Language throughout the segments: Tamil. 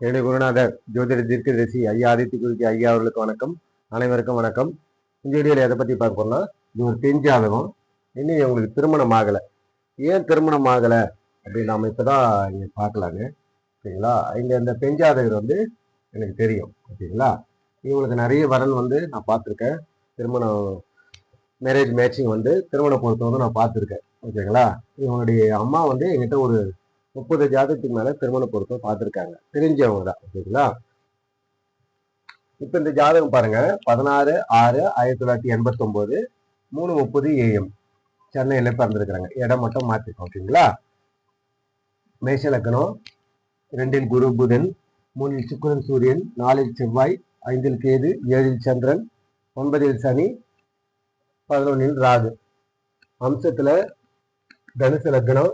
என்னுடைய குருநாதர் ஜோதிட தீர்க்கதரிசி ஐயா ஆதித்ய குருஜி ஐயா அவர்களுக்கு வணக்கம். அனைவருக்கும் வணக்கம். இந்த வீடியோவில் எதை பற்றி பார்க்க போறோம்னா இது ஒரு பெண் ஜாதகம் இன்னும் இவங்களுக்கு திருமணம் ஆகலை. ஏன் திருமணம் ஆகலை அப்படின்னு நம்ம இப்போ தான் இங்கே பார்க்கலாங்க. ஓகேங்களா இங்கே இந்த பெண் ஜாதகர் வந்து எனக்கு தெரியும். ஓகேங்களா? இவங்களுக்கு நிறைய வரன் வந்து நான் பார்த்துருக்கேன். திருமணம் மேரேஜ் மேட்சிங் வந்து திருமண பொருத்தம் வந்து நான் பார்த்துருக்கேன். ஓகேங்களா? இவங்களுடைய அம்மா வந்து எங்கிட்ட ஒரு முப்பது ஜாதகத்துக்கு மேல திருமண பொருத்தம் பார்த்துருக்காங்க. தெரிஞ்சவங்க தான் ஓகேங்களா? இப்போ இந்த ஜாதகம் பாருங்க. பதினாறு ஆறு ஆயிரத்தி தொள்ளாயிரத்தி எண்பத்தி ஒன்பது மூணு முப்பது ஏஎம் சென்னையில பிறந்திருக்கிறாங்க இடம் மட்டும் மாத்திருக்கோம் ஓகேங்களா? மேஷ லக்னம் ரெண்டில் குரு புதன் மூணில் சுக்கிரன் சூரியன் நாலில் செவ்வாய் ஐந்தில் கேது ஏழில் சந்திரன் ஒன்பதில் சனி பதினொன்னில் ராகு. அம்சத்துல தனுசு லக்னம்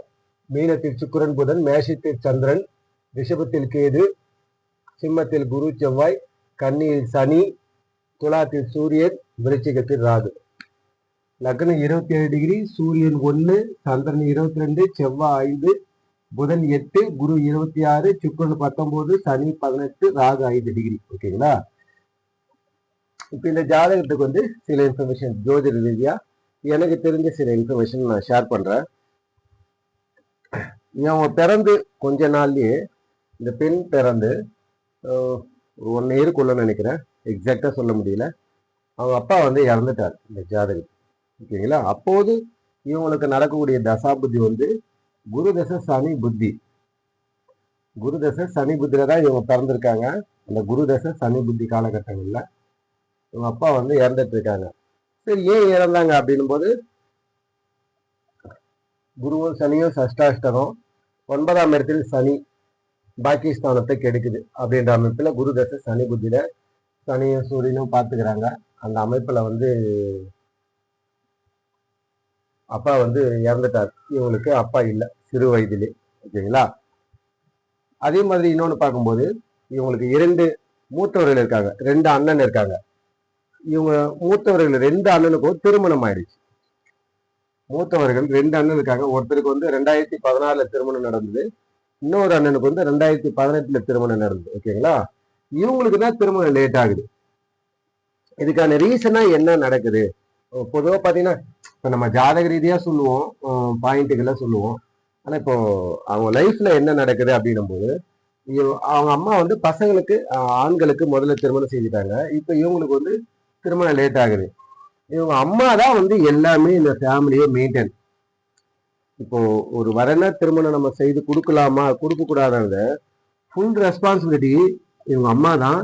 மீனத்தில் சுக்கரன் புதன் மேஷத்தில் சந்திரன் ரிஷபத்தில் கேது சிம்மத்தில் குரு செவ்வாய் கன்னியில் சனி துலாத்தில் சூரியன் விருச்சிகத்தில் ராகு. லக்னம் இருபத்தி ஏழு டிகிரி சூரியன் ஒன்று சந்திரன் இருபத்தி ரெண்டு செவ்வாய் ஐந்து புதன் எட்டு குரு இருபத்தி ஆறு சுக்கரன் பத்தொன்பது சனி பதினெட்டு ராகு ஐந்து டிகிரி. ஓகேங்களா இப்போ இந்த ஜாதகத்துக்கு வந்து சில இன்ஃபர்மேஷன் ஜோதிட ரீதியா எனக்கு தெரிஞ்ச சில இன்ஃபர்மேஷன் நான் ஷேர் பண்றேன். அவன் பிறந்து கொஞ்ச நாள்லயே இந்த பெண் பிறந்து ஒரு ஒன் இயருக்குள்ள நினைக்கிறேன். எக்ஸாக்டாக சொல்ல முடியல. அவங்க அப்பா வந்து இறந்துட்டார் இந்த ஜாதகம் ஓகேங்களா? அப்போது இவங்களுக்கு நடக்கக்கூடிய தசாபுத்தி வந்து குரு தசை சனி புத்தி. குரு தசை சனி புத்தியில தான் இவங்க பிறந்திருக்காங்க. அந்த குரு தசை சனி புத்தி காலகட்டங்களில் இவங்க அப்பா வந்து இறந்துட்டு இருக்காங்க. சரி ஏன் இறந்தாங்க அப்படின்னும் போது குருவும் சனியும் சஷ்டாஷ்டகம் ஒன்பதாம் இடத்தில் சனி பாக்கிஸ்தானத்தை கெடுக்குது அப்படின்ற அமைப்பில் குரு தசை சனி புத்தியில் சனியும் சூரியனும் பார்த்துக்கிறாங்க. அந்த அமைப்பில் வந்து அப்பா வந்து இறந்துட்டார். இவங்களுக்கு அப்பா இல்லை சிறு வயதிலே. ஓகேங்களா? அதே மாதிரி இன்னொன்று பார்க்கும்போது இவங்களுக்கு இரண்டு மூத்தவர்கள் இருக்காங்க. ரெண்டு அண்ணன் இருக்காங்க. இவங்க மூத்தவர்கள் ரெண்டு அண்ணனுக்கும் திருமணம் ஆயிடுச்சு. மூத்தவர்கள் ரெண்டு அண்ணன் இருக்காங்க ஒருத்தருக்கு வந்து ரெண்டாயிரத்தி பதினாறுல திருமணம் நடந்தது. இன்னொரு அண்ணனுக்கு வந்து ரெண்டாயிரத்தி பதினெட்டுல திருமணம் நடந்தது. ஓகேங்களா இவங்களுக்கு தான் திருமணம் லேட் ஆகுது. இதுக்கான ரீசனா என்ன நடக்குது? பொதுவாக பார்த்தீங்கன்னா இப்போ நம்ம ஜாதக ரீதியா சொல்லுவோம். பாயிண்ட்டுகளை சொல்லுவோம். ஆனால் இப்போ அவங்க லைஃப்ல என்ன நடக்குது அப்படின்னும் போது அவங்க அம்மா வந்து பசங்களுக்கு ஆண்களுக்கு முதல்ல திருமணம் செஞ்சுட்டாங்க. இப்போ இவங்களுக்கு வந்து திருமணம் லேட் ஆகுது. இவங்க அம்மா தான் வந்து எல்லாமே இந்த ஃபேமிலியை மெயின்டைன் இப்போ ஒரு வரன திருமணம் நம்ம செய்து கொடுக்கலாமா? கொடுக்க கூடாதாங்க ஃபுல் ரெஸ்பான்சிபிலிட்டி இவங்க அம்மா தான்.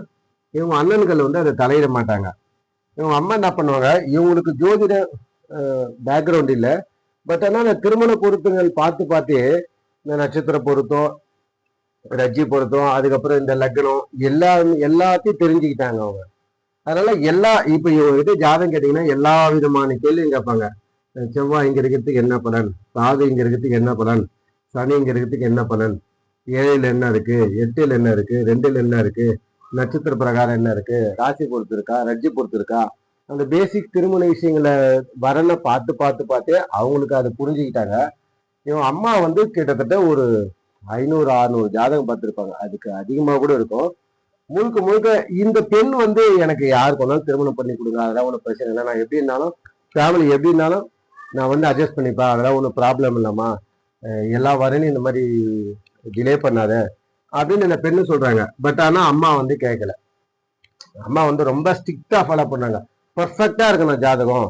இவங்க அண்ணன்கள் வந்து அதை தலையிட மாட்டாங்க. இவங்க அம்மா என்ன பண்ணுவாங்க? இவங்களுக்கு ஜோதிட பேக்ரவுண்ட் இல்லை. பட் ஆனால் அந்த திருமண பொருத்தங்கள் பார்த்து பார்த்தே இந்த நட்சத்திர பொருத்தம் ரஜ்ஜி பொருத்தம் அதுக்கப்புறம் இந்த லக்னம் எல்லா எல்லாத்தையும் தெரிஞ்சுக்கிட்டாங்க அவங்க. அதனால எல்லா இப்போ இவங்ககிட்ட ஜாதகம் கேட்டீங்கன்னா எல்லா விதமான கேள்வியும் கேட்பாங்க. செவ்வாய் இங்க இருக்கிறதுக்கு என்ன பலன்? ராகு இங்க இருக்கிறதுக்கு என்ன பலன்? சனி இங்க இருக்கிறதுக்கு என்ன பலன்? ஏழில் என்ன இருக்கு? எட்டில் என்ன இருக்கு? ரெண்டில் என்ன இருக்கு? நட்சத்திர பிரகாரம் என்ன இருக்கு? ராசி பொறுத்து இருக்கா? ரஜ்ஜி பொறுத்து இருக்கா? அந்த பேசிக் திருமண விஷயங்களை வரனை பார்த்து பார்த்து பார்த்தே அவங்களுக்கு அதை புரிஞ்சுக்கிட்டாங்க. இவன் அம்மா வந்து கிட்டத்தட்ட ஒரு ஐநூறு அறுநூறு ஜாதகம் பார்த்துருப்பாங்க. அதுக்கு அதிகமாக கூட இருக்கும். முழுக்க முழுக்க இந்த பெண் வந்து எனக்கு யாருக்கு வேணாலும் திருமணம் பண்ணி கொடுங்க. அதெல்லாம் ஒன்றும் பிரச்சனை இல்லை. நான் எப்படி இருந்தாலும் ஃபேமிலி எப்படி இருந்தாலும் நான் வந்து அட்ஜஸ்ட் பண்ணிப்பா அதெல்லாம் ஒன்றும் ப்ராப்ளம் இல்லைம்மா. எல்லா வரனையும் இந்த மாதிரி டிலே பண்ணாத அப்படின்னு இந்த பெண்ணு சொல்றாங்க. பட் ஆனால் அம்மா வந்து கேட்கல அம்மா வந்து ரொம்ப ஸ்ட்ரிக்டாக ஃபாலோ பண்ணாங்க. பர்ஃபெக்டாக இருக்கணும் ஜாதகம்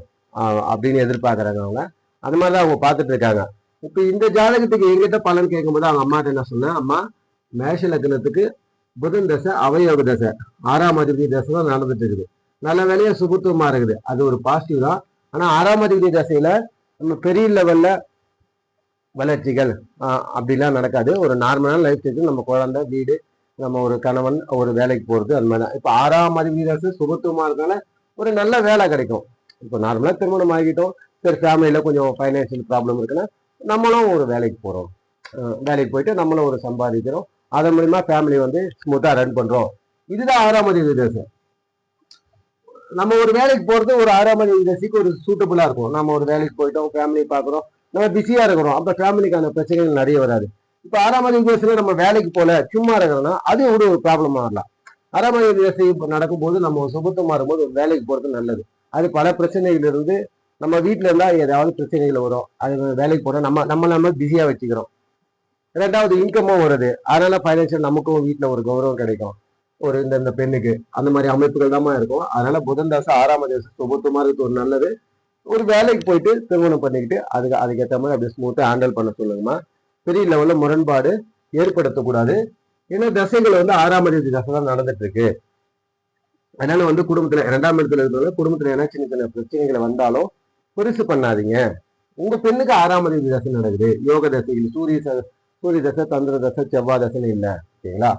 அப்படின்னு எதிர்பார்க்குறாங்க அவங்க. அது மாதிரி தான் அவங்க பார்த்துட்டு இருக்காங்க. இப்போ இந்த ஜாதகத்துக்கு எங்கிட்ட பலன் கேட்கும்போது அவங்க அம்மாட்ட என்ன சொன்னேன்? அம்மா மேஷ லக்னத்துக்கு புதன் தசை அவயோக தசை. ஆறாம் அதிபதி தசை தான் நடந்துட்டு இருக்குது. நல்ல வேலையா சுபத்துவமா இருக்குது. அது ஒரு பாசிட்டிவ் தான். ஆனா ஆறாம் அதிபதி தசையில நம்ம பெரிய லெவல்ல வளர்ச்சிகள் அப்படிலாம் நடக்காது. ஒரு நார்மலான லைஃப் ஸ்டைல் நம்ம குழந்தை வீடு நம்ம ஒரு கணவன் ஒரு வேலைக்கு போகிறது அது மாதிரி தான். இப்போ ஆறாம் அதிபதி தசை சுபத்துவமாக இருக்கனால ஒரு நல்ல வேலை கிடைக்கும். இப்போ நார்மலாக திருமணம் ஆகிட்டோம். சரி ஃபேமிலியில் கொஞ்சம் ஃபைனான்சியல் ப்ராப்ளம் இருக்குன்னா நம்மளும் ஒரு வேலைக்கு போகிறோம் வேலைக்கு போயிட்டு நம்மளும் ஒரு சம்பாதிக்கிறோம். அதன் மூலிமா ஃபேமிலி வந்து ஸ்மூத்தாக ரன் பண்ணுறோம் இதுதான் ஆறாம் அதிபதி நம்ம ஒரு வேலைக்கு போகிறது ஒரு ஆறாம் அதிபதி ஒரு சூட்டபுளாக இருக்கும். நம்ம ஒரு வேலைக்கு போயிட்டோம் ஃபேமிலி பார்க்குறோம் நம்ம பிஸியாக இருக்கிறோம். அப்போ ஃபேமிலிக்கான பிரச்சனைகள் நிறைய வராது. இப்போ ஆறாம் அதிபதி நம்ம வேலைக்கு போகல சும்மா இருக்கிறோம்னா அது ஒரு ப்ராப்ளமாக வரலாம். ஆறாம் அதிபதி திசை இப்ப நடக்கும்போது நம்ம சுபத்தமாக இருக்கும்போது ஒரு வேலைக்கு போகிறது நல்லது. அது பல பிரச்சனைகள் இருந்து நம்ம வீட்டில் இருந்தால் ஏதாவது பிரச்சனைகள் வரும். அது வேலைக்கு போனால் நம்ம நம்ம நம்ம பிஸியாக வச்சுக்கிறோம். ரெண்டாவது இன்கமும் வருது. அதனால ஃபைனான்சியல் நமக்கும் வீட்டில் ஒரு கௌரவம் கிடைக்கும். ஒரு இந்த இந்த பெண்ணுக்கு. அந்த மாதிரி அமைப்புகள் தான் இருக்கும். அதனால புதன் தாசம் ஆறாம் தேசம் சுபத்துமா இருக்கு ஒரு நல்லது. ஒரு வேலைக்கு போயிட்டு திருமணம் பண்ணிக்கிட்டு அதுக்கு அதுக்கேற்ற மாதிரி அப்படியே ஸ்மூத்தாக ஹேண்டில் பண்ண சொல்லுங்கம்மா. பெரிய லெவலில் முரண்பாடு ஏற்படுத்தக்கூடாது. ஏன்னா தசைகள் வந்து ஆறாம் அதிபதி தசை தான் நடந்துட்டு இருக்கு அதனால வந்து குடும்பத்துல இரண்டாம் இடத்துல இருக்கிறவங்க குடும்பத்துல என்ன சின்ன சின்ன பிரச்சனைகளை வந்தாலும் பெருசு பண்ணாதீங்க. உங்க பெண்ணுக்கு ஆறாம் தேதி தசை நடக்குது. யோக தசைகள் சூரிய சூரிய தசை தந்திர தசை செவ்வாய் தசைன்னு இல்லை ஓகேங்களா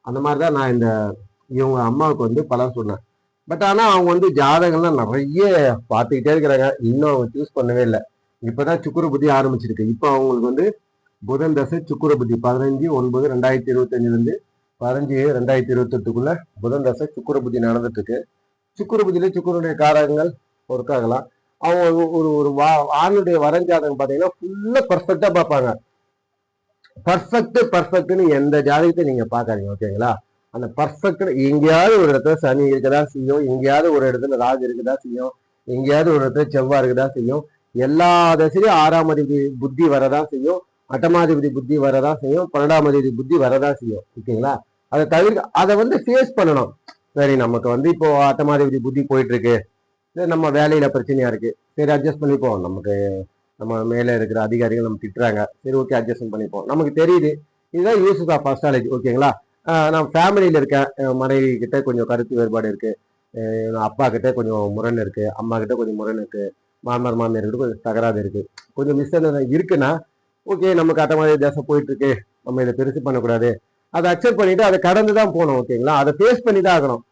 அந்த மாதிரி தான் நான் இந்த இவங்க அம்மாவுக்கு வந்து பலன் சொன்னேன். பட் ஆனால் அவங்க வந்து ஜாதகம்லாம் நிறைய பார்த்துக்கிட்டே இருக்கிறாங்க. இன்னும் அவங்க சூஸ் பண்ணவே இல்லை. இப்பதான் சுக்குர புத்தி ஆரம்பிச்சிருக்கு. இப்போ அவங்களுக்கு வந்து புதன் தசை சுக்குர புத்தி. பதினஞ்சு ஒன்பது ரெண்டாயிரத்தி இருபத்தஞ்சிலேருந்து பதினஞ்சு ஏழு ரெண்டாயிரத்தி இருபத்தெட்டுக்குள்ள புதன் தசை சுக்குர புத்தி நடந்துட்டு இருக்கு சுக்குர புத்தியில சுக்குருடைய காரகங்கள் ஒர்க் ஆகலாம் அவங்க ஒரு- ஒரு வா ஆணுடைய வரஞ்சாதகம் பார்த்தீங்கன்னா ஃபுல்லாக பர்ஃபெக்டாக பார்ப்பாங்க. பர்ஃபெக்ட் பர்ஃபெக்ட்னு எந்த ஜாதகத்தை நீங்க பாக்காதீங்க ஓகேங்களா அந்த பர்ஃபெக்ட் எங்கேயாவது ஒரு இடத்துல சனி இருக்கதா செய்யும் எங்கேயாவது ஒரு இடத்துல ராகு இருக்குதா செய்யும் எங்கேயாவது ஒரு இடத்துல செவ்வாய் இருக்குதா செய்யும் எல்லா தசையும் ஆறாம் அதிபதி புத்தி வரதான் செய்யும் அட்டமாதிபதி புத்தி வரதான் செய்யும் பன்னெண்டாம் அதிபதி புத்தி வரதான் செய்யும் ஓகேங்களா அதை தவிர்க்க அதை வந்து ஃபேஸ் பண்ணணும். சரி நமக்கு வந்து இப்போ அட்டமாதிபதி புத்தி போயிட்டு இருக்கு. சரி நம்ம வேலையில பிரச்சனையா இருக்கு. சரி அட்ஜஸ்ட் பண்ணிப்போம். நமக்கு நம்ம மேலே இருக்கிற அதிகாரிகள் நம்ம திட்டுறாங்க. சரி ஓகே அட்ஜஸ்ட் பண்ணிப்போம். நமக்கு தெரியுது இதுதான் யூஸ் ஆஃப் அஸ்ட்ராலஜி ஓகேங்களா நான் ஃபேமிலியில் இருக்கேன். மனைவி கிட்ட கொஞ்சம் கருத்து வேறுபாடு இருக்குது என் அப்பா கிட்ட கொஞ்சம் முரண் இருக்குது அம்மா கிட்ட கொஞ்சம் முரண் இருக்குது மாமனார் மாமியார் கிட்ட கொஞ்சம் தகராறு இருக்குது கொஞ்சம் மிஸ் இருக்குன்னா ஓகே நமக்கு அட்ட மாதிரி தேசம் போயிட்டுருக்கு. நம்ம இதை பெருசு பண்ணக்கூடாது. அதை அக்செப்ட் பண்ணிட்டு அதை கடந்து தான் போகணும் ஓகேங்களா அதை ஃபேஸ் பண்ணி தான் ஆகணும்.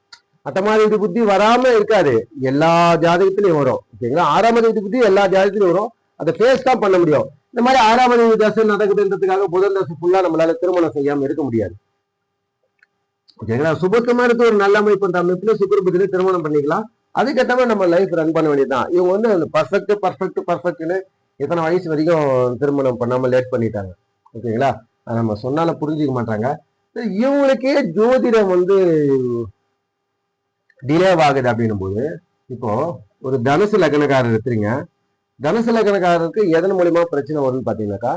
அத்தமாதிரி மாதிரி புத்தி வராமல் இருக்காது. எல்லா ஜாதகத்துலையும் வரும் ஓகேங்களா ஆறாம் இது புத்தி எல்லா ஜாதகத்துலையும் வரும். அதை ஃபேஸ் தான் பண்ண முடியும். இந்த மாதிரி ஆறாவது தசை நடக்குதுன்றதுக்காக புதன் தசை ஃபுல்லா நம்மளால திருமணம் செய்யாம இருக்க முடியாது. ஓகேங்களா சுபத்தமா இருக்க ஒரு நல்ல அமைப்பு அந்த அமைப்புல சுக்கரபுத்தில திருமணம் பண்ணிக்கலாம். அதுக்கேற்ற மாதிரி நம்ம லைஃப் ரன் பண்ண வேண்டியதுதான். இவங்க வந்து அந்த பர்ஃபெக்ட் பர்ஃபெக்ட் பர்ஃபெக்ட்னு எத்தனை வயசு வரைக்கும் திருமணம் பண்ணாம லேட் பண்ணிட்டாங்க. ஓகேங்களா அதை நம்ம சொன்னாலும் புரிஞ்சுக்க மாட்டாங்க. இவங்களுக்கே ஜோதிடம் வந்து டிலே ஆகுது அப்படின்னும் போது இப்போ ஒரு தனுசு லக்னக்காரர் இருக்கிறீங்க தனுசு லக்னக்காரருக்கு எதன் மூலியமா பிரச்சனை வரும்னு பாத்தீங்கன்னாக்கா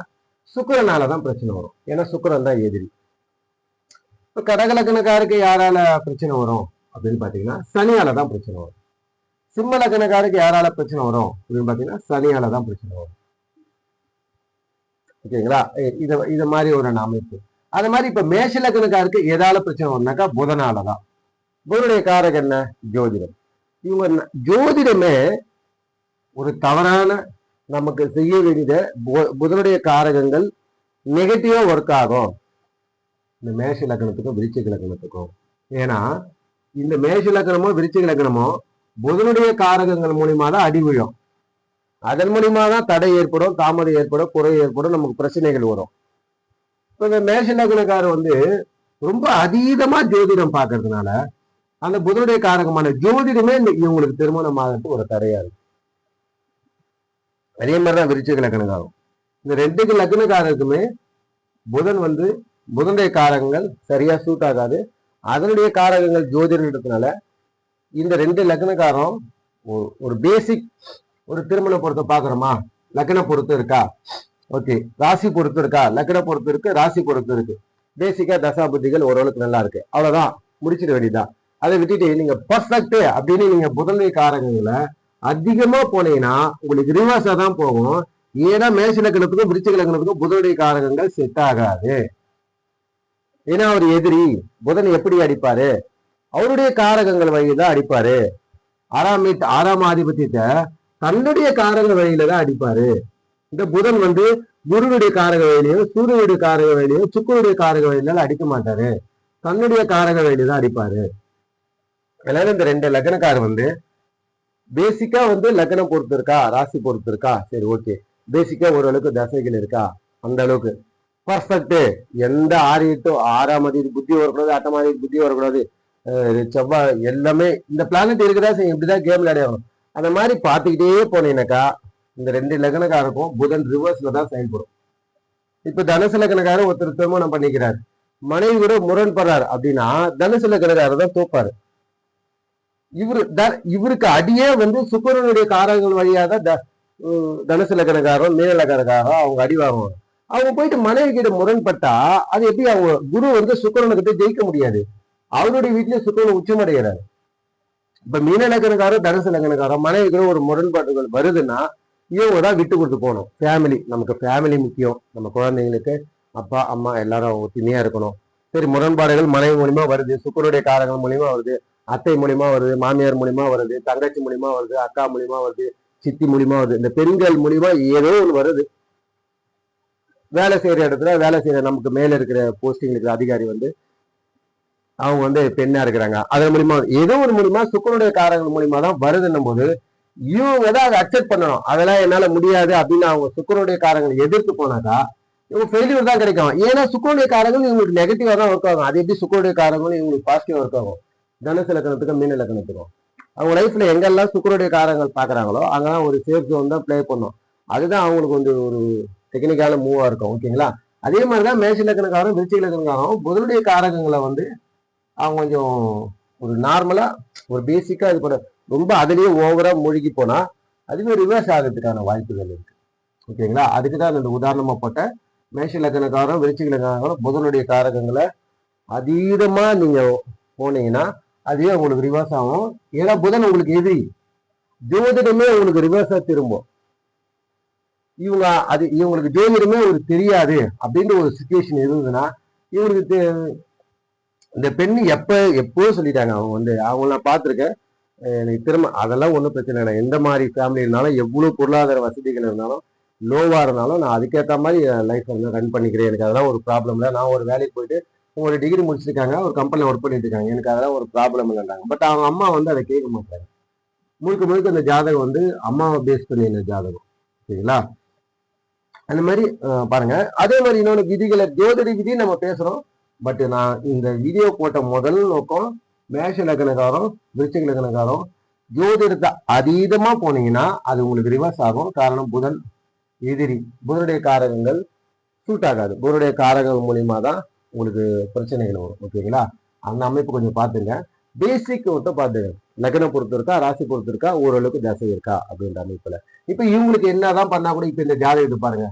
சுக்கரனால தான் பிரச்சனை வரும். ஏன்னா சுக்கிரன் தான் எதிரி. இப்போ கடகலக்கணக்காருக்கு யாரால பிரச்சனை வரும் அப்படின்னு பாத்தீங்கன்னா சனியால தான் பிரச்சனை வரும். சிம்ம லக்கணக்காருக்கு யாரால பிரச்சனை வரும் அப்படின்னு பாத்தீங்கன்னா சனியால தான் பிரச்சனை வரும். ஓகேங்களா? இதை இது மாதிரி ஒரு அமைப்பு. அது மாதிரி இப்ப மேஷ லக்கணக்காருக்கு எதால பிரச்சனை வரும்னாக்கா புதனால தான் புதனுடைய காரகம் என்ன? ஜோதிடம். இவங்க ஜோதிடமே ஒரு தவறான நமக்கு செய்ய வேண்டிய புதனுடைய காரகங்கள் நெகட்டிவா ஒர்க் ஆகும். இந்த மேஷ லக்னத்துக்கும் விருச்சிக லக்னத்துக்கும். ஏன்னா இந்த மேஷ லக்னமோ விருச்சிக லக்னமோ புதனுடைய காரகங்கள் மூலியமா தான் அடி விழும். அதன் மூலியமா தான் தடை ஏற்படும் தாமதம் ஏற்படும் குறை ஏற்படும் நமக்கு பிரச்சனைகள் வரும். இப்ப இந்த மேஷ லக்னக்காரர் வந்து ரொம்ப அதீதமா ஜோதிடம் பார்க்கறதுனால அந்த புதனுடைய காரகமான ஜோதிடமே இவங்களுக்கு திருமணம் ஆகிறது ஒரு தடையா இருக்கு. அதே மாதிரிதான் விருச்சிக லக்னக்காரரும். இந்த ரெண்டுக்கு லக்னக்காரருக்குமே புதன் வந்து புதனுடைய காரகங்கள் சரியா சூட் ஆகாது. அதனுடைய காரகங்கள் ஜோதிடத்தினால இந்த ரெண்டு லக்னக்காரம் ஒரு- ஒரு பேசிக் ஒரு திருமண பொருத்த பாக்குறோமா லக்ன பொருத்தம் இருக்கா? ஓகே. ராசி பொறுத்து இருக்கா? லக்ன பொறுத்து இருக்கு ராசி பொறுத்து இருக்கு. பேசிக்கா தசா புத்திகள் ஓரளவுக்கு நல்லா இருக்கு. அவ்வளவுதான். முடிச்சிட வேண்டியதுதான். அதை விட்டுட்டு நீங்க பர்ஃபெக்ட் அப்படின்னு நீங்க புதனுடைய காரகங்களை அதிகமா போனீங்கன்னா உங்களுக்கு ரிவர்ஸா தான் போகும். ஏன்னா மேஷ லக்னத்துக்கும் விருச்சிக லக்னத்துக்கும் புதனுடைய காரகங்கள் செட் ஆகாது. ஏன்னா அவர் எதிரி. புதன் எப்படி அடிப்பாரு? அவருடைய காரகங்கள் வழியில தான் அடிப்பாரு. ஆறாம் ஆறாம் ஆதிபத்தியத்தை தன்னுடைய காரக வழியில தான் அடிப்பாரு. இந்த புதன் வந்து குருவுடைய காரக வழியிலையோ சூரியனுடைய காரக வழியிலையோ சுக்கருடைய காரக வழியில அடிக்க மாட்டாரு. தன்னுடைய காரக வழியில தான் அடிப்பாரு. அதனால இந்த ரெண்டு லக்னக்காரர் வந்து பேசிக்கா வந்து லக்னம் பொறுத்து இருக்கா ராசி பொறுத்து இருக்கா சரி ஓகே பேசிக்கா ஓரளவுக்கு தசைகள் இருக்கா? அந்த அளவுக்கு. பர்ஃபெக்ட் எந்த ஆறு எட்டு ஆறாம் அதிபதி புத்தி வரக்கூடாது அட்ட அதிபதி புத்தி வரக்கூடாது. செவ்வாய் எல்லாமே இந்த பிளானட் இருக்குதா சரி இப்படிதான் கேம் விளையாடணும் அந்த மாதிரி பார்த்துக்கிட்டே போனீங்கன்னாக்கா இந்த ரெண்டு லக்னக்காரருக்கும் புதன் ரிவர்ஸ்ல தான் செயல்படும். இப்ப தனுசு லக்னக்காரர் ஒருத்தர் திருமணம் பண்ணிக்கிறார். மனைவி கூட முரண்படுறாரு. அப்படின்னா தனுசு லக்னக்காரர் தான் தோப்பாரு. இவரு த- இவருக்கு அடியே வந்து சுக்கரனுடைய காரங்கள் வழியா தான் த- உம் தனுசு மீன அவங்க அடி வாங்குவாங்க. அவங்க போயிட்டு மனைவி கிட்ட முரண்பட்டா அது எப்படி அவங்க குரு வந்து சுக்கரனுக்கிட்ட ஜெயிக்க முடியாது. அவருடைய வீட்லயே சுக்கரன் உச்சமடைகிறாரு. இப்ப மீன லக்னக்காரரும் தனுசு மனைவி கூட ஒரு முரண்பாடுகள் வருதுன்னா இவங்க தான் விட்டு கொடுத்து போகணும். ஃபேமிலி நமக்கு ஃபேமிலி முக்கியம். நம்ம குழந்தைங்களுக்கு அப்பா அம்மா எல்லாரும் ஒத்துமையா இருக்கணும். சரி முரண்பாடுகள் மனைவி மூலியமா வருது சுக்கரனுடைய காரங்கள் மூலியமா வருது. அத்தை மூலியமா வருது மாமியார் மூலியமா வருது தங்கச்சி மூலியமா வருது அக்கா மூலியமா வருது சித்தி மூலியமா வருது. இந்த பெண்கள் மூலியமா ஏதோ ஒன்று வருது. வேலை செய்யற இடத்துல வேலை செய்யற நமக்கு மேல இருக்கிற போஸ்டிங் இருக்கிற அதிகாரி வந்து அவங்க வந்து பெண்ணா இருக்கிறாங்க. அதன் மூலியமா ஏதோ ஒரு மூலியமா சுக்கனுடைய காரங்கள் மூலியமா தான் வருதுன்னும் போது இவங்க தான் அதை அக்செப்ட் பண்ணணும். அதெல்லாம் என்னால முடியாது அப்படின்னு அவங்க சுக்கரனுடைய காரணங்களை எதிர்த்து போனாக்கா இவங்க ஃபெயிலியர் தான் கிடைக்கும். ஏன்னா சுக்கரனுடைய காரங்கள் இவங்களுக்கு நெகட்டிவா தான் ஒர்க் ஆகும். அது எப்படி சுக்கரனுடைய காரங்களும் இவங்களுக்கு பாசிட்டிவா ஒர்க் ஆகும்? தனுசு லக்கணத்துக்கும் மீன லக்கணத்துக்கும் அவங்க லைஃப்ல எங்கெல்லாம் சுக்கருடைய காரங்கள் பாக்குறாங்களோ அங்கெல்லாம் ஒரு சேஃப் ஜோன் தான் ப்ளே பண்ணும். அதுதான் அவங்களுக்கு வந்து ஒரு டெக்னிக்கான மூவா இருக்கும் ஓகேங்களா அதே மாதிரிதான் மேஷ லக்கணக்காரரும் விருச்சிக லக்கணக்காரரும் புதனுடைய காரகங்களை வந்து அவங்க கொஞ்சம் ஒரு நார்மலா ஒரு பேசிக்கா இது பண்ண ரொம்ப அதுலயே ஓவரா மூழ்கி போனா அதுவே ரிவர்ஸ் ஆகிறதுக்கான வாய்ப்புகள் இருக்கு ஓகேங்களா அதுக்கு தான் இந்த உதாரணமா போட்ட மேஷ லக்கணக்காரரும் விருச்சிக லக்கணக்காரரும் புதனுடைய காரகங்களை அதீதமா நீங்க போனீங்கன்னா அதுவே உங்களுக்கு ரிவர்ஸ் ஆகும். ஏன்னா புதன் உங்களுக்கு எதிரி ஜோதிடமே உங்களுக்கு ரிவர்ஸா திரும்பும். இவங்க அது இவங்களுக்கு ஜோதிடமே ஒரு தெரியாது அப்படின்ற ஒரு சுச்சுவேஷன் இருந்ததுன்னா இவங்களுக்கு தெ- இந்த பெண் எப்ப எப்போ சொல்லிட்டாங்க? அவங்க வந்து அவங்க நான் பார்த்துருக்கேன். எனக்கு திரும்ப அதெல்லாம் ஒன்றும் பிரச்சனை இல்லை. எந்த மாதிரி ஃபேமிலி இருந்தாலும் எவ்வளோ பொருளாதார வசதிகள் இருந்தாலும் லோவாக இருந்தாலும் நான் அதுக்கேற்ற மாதிரி என் லைஃப் வந்து ரன் பண்ணிக்கிறேன். எனக்கு அதெல்லாம் ஒரு ப்ராப்ளம் இல்லை. நான் ஒரு வேலைக்கு போயிட்டு ஒரு டிகிரி முடிச்சிருக்காங்க ஒரு கம்பெனியில் ஒர்க் பண்ணிட்டு இருக்காங்க. எனக்கு அதெல்லாம் ஒரு ப்ராப்ளம் இல்லைன்றாங்க. பட் அவங்க அம்மா வந்து அதை கேட்க மாட்டாங்க. முழுக்க முழுக்க அந்த ஜாதகம் வந்து அம்மாவை பேஸ் பண்ணி ஜாதகம். சரிங்களா? அந்த மாதிரி பாருங்க. அதே மாதிரி இன்னொன்று விதிகளை ஜோதிட விதி நம்ம பேசுறோம். பட் நான் இந்த வீடியோ போட்ட முதல் நோக்கம் மேஷ லக்னக்காரம் விருச்சிக லக்னக்காரம் ஜோதிடத்தை அதீதமாக போனீங்கன்னா அது உங்களுக்கு ரிவர்ஸ் ஆகும். காரணம் புதன் எதிரி. புதனுடைய காரகங்கள் சூட் ஆகாது. புதனுடைய காரகங்கள் மூலியமா தான் உங்களுக்கு பிரச்சனைகள் வரும் ஓகேங்களா? அந்த அமைப்பு கொஞ்சம் பார்த்துங்க பேசிக் மட்டும் பார்த்துங்க லக்னம் பொறுத்து இருக்கா ராசி பொறுத்து இருக்கா ஓரளவுக்கு தசை இருக்கா அப்படின்ற அமைப்புல. இப்ப இவங்களுக்கு என்னதான் பண்ணா கூட இப்ப இந்த ஜாதகத்தை பாருங்க.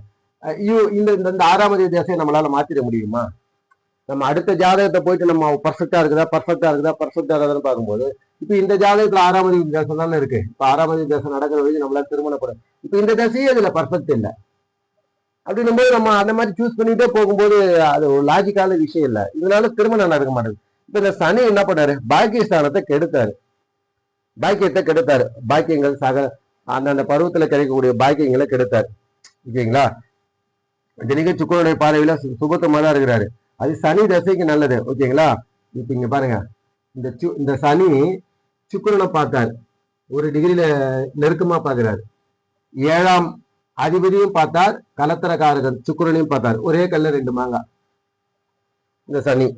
இந்த இந்த- இந்த ஆறாம் அதிபதி தசையை நம்மளால மாத்திட முடியுமா? நம்ம அடுத்த ஜாதகத்தை போயிட்டு நம்ம பர்ஃபெக்டா இருக்குதா பர்ஃபெக்டா இருக்குதா பர்ஃபெக்டா இருக்குதான்னு பார்க்கும்போது இப்ப இந்த ஜாதகத்துல ஆறாம் அதிபதி தசை தானே இருக்கு. இப்ப ஆறாம் அதிபதி தசை நடக்கிற வழி நம்மளால திருமணம் பண்ண இப்ப இந்த தசையே இதுல பர்ஃபெக்ட் இல்லை. அப்படின்னும் போது நம்ம அந்த மாதிரி சூஸ் பண்ணிட்டே போகும்போது அது ஒரு லாஜிக்கான விஷயம் இல்லை. இதனால திருமணம் நடக்க மாட்டேங்குது. இப்ப இந்த சனி என்ன பண்ணாரு? பாக்கியஸ்தானத்தை கெடுத்தாரு. பாக்கியத்தை கெடுத்தாரு. பாக்கியங்கள் சக அந்தந்த பருவத்துல கிடைக்கக்கூடிய பாக்கியங்களை கெடுத்தாரு. ஓகேங்களா? இத்தனைக்கும் சுக்கரனுடைய பார்வையில சு- தான் இருக்கிறாரு. அது சனி தசைக்கு நல்லது. ஓகேங்களா? இப்ப இங்க பாருங்க. இந்த சு- இந்த சனி சுக்கரனை பார்த்தார். ஒரு டிகிரியில நெருக்கமா பாக்குறாரு ஏழாம் அதிபதியும் பார்த்தார் கலத்தரக்காரகன் சுக்குரனையும் பார்த்தார். ஒரே கல்ல ரெண்டு மாங்கா. இந்த சனி.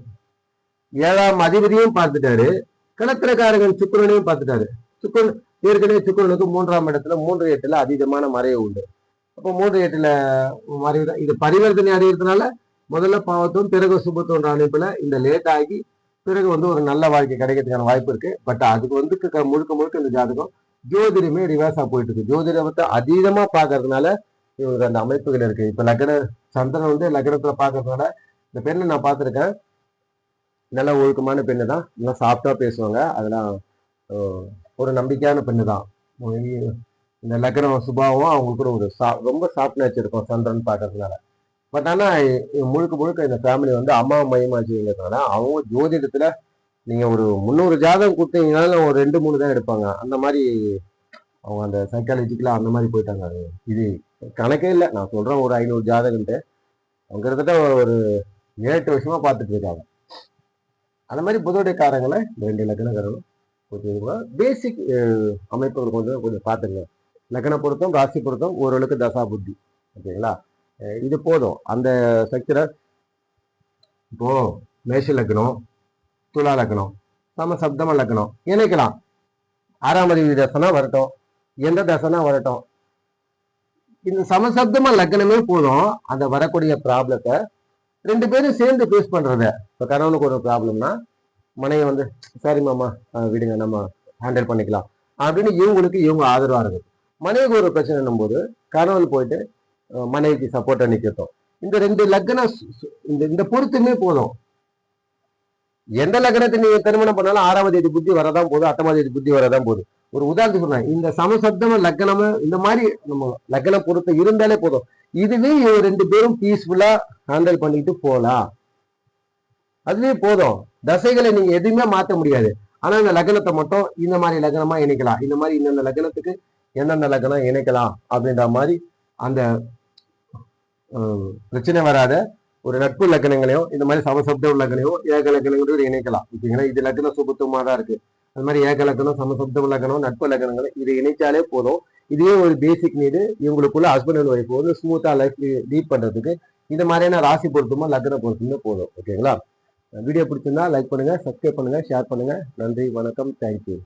ஏழாம் அதிபதியும் பார்த்துட்டாரு கலத்திரக்காரகன் சுக்குரனையும் பார்த்துட்டாரு. சுக்கிரன் ஏற்கனவே சுக்கிரனுக்கு மூன்றாம் இடத்துல மூன்று எட்டுல அதீதமான மறைவு உண்டு. அப்போ மூன்று எட்டுல மறைவு தான். இது பரிவர்த்தனை அடைகிறதுனால முதல்ல பாவத்தும் பிறகு சுபத்தோன்ற அமைப்புல இந்த லேட் ஆகி பிறகு வந்து ஒரு நல்ல வாழ்க்கை கிடைக்கிறதுக்கான வாய்ப்பு இருக்கு. பட் அதுக்கு வந்து க- முழுக்க முழுக்க இந்த ஜாதகம் ஜோதிடமே ரிவர்ஸா போயிட்டு இருக்கு. ஜோதிடத்தை அதீதமா பாக்குறதுனால இவங்களுக்கு அந்த அமைப்புகள் இருக்கு. இப்ப லக்ன சந்திரன் வந்து லக்னத்துல பாக்குறதுனால இந்த பெண்ணை நான் பார்த்துருக்கேன். நல்ல ஒழுக்கமான பெண்ணு தான். நல்லா சாஃப்டா பேசுவாங்க. அதெல்லாம் ஒரு நம்பிக்கையான பெண்ணு தான். இந்த லக்னம் சுபாவம் அவங்க கூட ஒரு சா ரொம்ப சாஃப்ட் நேச்சர் இருக்கும் சந்திரன் பார்க்கறதுனால. பட் ஆனா முழுக்க முழுக்க இந்த ஃபேமிலி வந்து அம்மா மையமா வச்சுக்கிறதுனால அவங்க ஜோதிடத்துல நீங்க ஒரு முந்நூறு ஜாதகம் கொடுத்தீங்கனாலும் ஒரு ரெண்டு மூணு தான் எடுப்பாங்க. அந்த மாதிரி அவங்க அந்த சைக்காலஜிக்கலாக அந்த மாதிரி போயிட்டாங்க அது. இது கணக்கே இல்லை. நான் சொல்றேன் ஒரு ஐநூறு ஜாதகன்ட்டு அவங்க கிட்டத்தட்ட ஒரு ஏழு எட்டு வருஷமா பார்த்துட்டு இருக்காங்க. அந்த மாதிரி புதோடைய காரங்களை ரெண்டு லக்னக்காரங்களும் கொஞ்சம் பேசிக் அமைப்புகள் கொஞ்சம் கொஞ்சம் பார்த்துங்க லக்ன பொருத்தம் ராசி பொருத்தம் ஓரளவுக்கு தசா புத்தி. ஓகேங்களா? இது போதும். அந்த செக்டரை இப்போ மேஷ லக்னம் துலா லக்னம் சம சப்தம லக்னம் இணைக்கலாம். ஆறாம் அறிவு தசனா வரட்டும். எந்த தசனா வரட்டும். இந்த சமசப்தமா லக்னமே போதும். அந்த வரக்கூடிய ப்ராப்ளத்தை ரெண்டு பேரும் சேர்ந்து ஃபேஸ் பண்றத. இப்போ கணவனுக்கு ஒரு ப்ராப்ளம்னா மனைவி வந்து சரி மாமா விடுங்க நம்ம ஹேண்டில் பண்ணிக்கலாம். அப்படின்னு இவங்களுக்கு இவங்க ஆதரவாக இருக்குது மனைவிக்கு ஒரு பிரச்சனைன்னும் போது கணவன் போயிட்டு மனைவிக்கு சப்போர்ட்டாக நிற்கட்டும் இந்த ரெண்டு லக்ன இந்த இந்த பொருத்துமே போதும். எந்த லக்னத்தை நீங்க திருமணம் பண்ணாலும் ஆறாவது தேதி புத்தி வரதான் போதும் அட்டமாவது தேதி புத்தி வரதான் போகுது. ஒரு உதாரணத்துக்கு சொன்னேன் இந்த சமசப்தம லக்னமும் இந்த மாதிரி நம்ம லக்ன பொருத்தம் இருந்தாலே போதும். இதுவே இவங்க ரெண்டு பேரும் பீஸ்ஃபுல்லா ஹேண்டில் பண்ணிட்டு போகலாம் அதுவே போதும். தசைகளை நீங்க எதுவுமே மாற்ற முடியாது. ஆனா இந்த லக்னத்தை மட்டும் இந்த மாதிரி லக்னமா இணைக்கலாம். இந்த மாதிரி இந்தந்த லக்னத்துக்கு எந்தெந்த லக்னம் இணைக்கலாம் அப்படின்ற மாதிரி அந்த பிரச்சனை வராத ஒரு நட்பு லக்கணங்களையோ இந்த மாதிரி சமசப்த லக்னையும் ஏக லக்னங்களோட இணைக்கலாம். ஓகேங்களா இது லக்கணம் சுபத்துவமாக தான் இருக்கு. அது மாதிரி ஏக லக்கணம் சமசப்த உள்ளக்கணம் நட்பு லக்கணங்களும் இதை இணைச்சாலே போதும். இதுவே ஒரு பேசிக் நீடு இவங்களுக்குள்ள ஹஸ்பண்ட் அண்ட் ஒய்ஃப் வந்து ஸ்மூத்தாக லைஃப் லீட் பண்ணுறதுக்கு இந்த மாதிரியான ராசி பொருத்தமா லக்ன பொருத்தமோ போதும். ஓகேங்களா வீடியோ பிடிச்சிருந்தா லைக் பண்ணுங்க சப்ஸ்கிரைப் பண்ணுங்க ஷேர் பண்ணுங்க. நன்றி வணக்கம். தேங்க்யூ